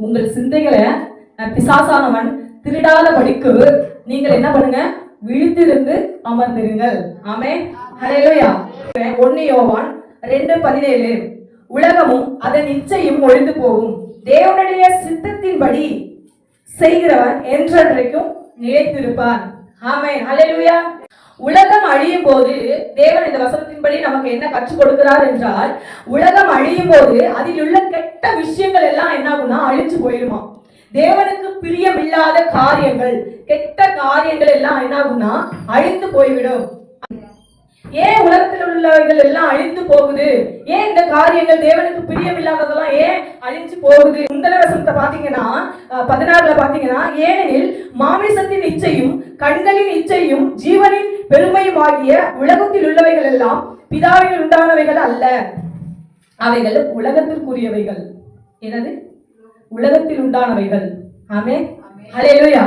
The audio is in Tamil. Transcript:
உங்கள் சிந்தைகளை பிசாசானவன் திருடாத படிக்கு நீங்கள் என்ன பண்ணுங்க? விழித்திருந்து அமர்ந்திருங்கள். ஆமே ஹalleluya ஒன்னு யோவான் ரெண்டு பதினேழு. உலகமும் அதன் இச்சையும் ஒழிந்து போகும். தேவனுடைய சித்தத்தின்படி செய்கிறவன் என்றென்றைக்கும் நிலைத்திருப்பான் ஆமே ஹalleluya உலகம் அழியும் போது தேவன் இந்த வசனத்தின்படி நமக்கு என்ன கற்றுக் கொடுக்கிறார் என்றால் உலகம் அழியும் போது அதில் உள்ள கெட்ட விஷயங்கள் எல்லாம் என்ன ஆகும்னா அழிஞ்சு போயிருமா தேவனுக்கு பிரியமில்லாத காரியங்கள் கெட்ட காரியங்கள் எல்லாம் என்ன ஆகும்னா அழிந்து போய்விடும். ஏன் உலகத்தில் உள்ளவர்கள் எல்லாம் அழிந்து போகுது? ஏன் இந்த காரியங்கள் தேவனுக்கு பிரியமில்லாததெல்லாம் ஏன் அழிஞ்சு போகுது? முந்தல வசனத்தை பாத்தீங்கன்னா பதினாறுல பாத்தீங்கன்னா ஏனெனில் மாமிசத்தின் இச்சையும் கண்களின் இச்சையும் ஜீவனின் பெருமையும் ஆகிய உலகத்தில் உள்ளவைகள் எல்லாம் பிதாவில் உண்டானவைகள் அல்ல. அவைகள் உலகத்திற்குரியவைகள். என்னது? உலகத்தில் உண்டானவைகள் ஆமே ஹalleluya.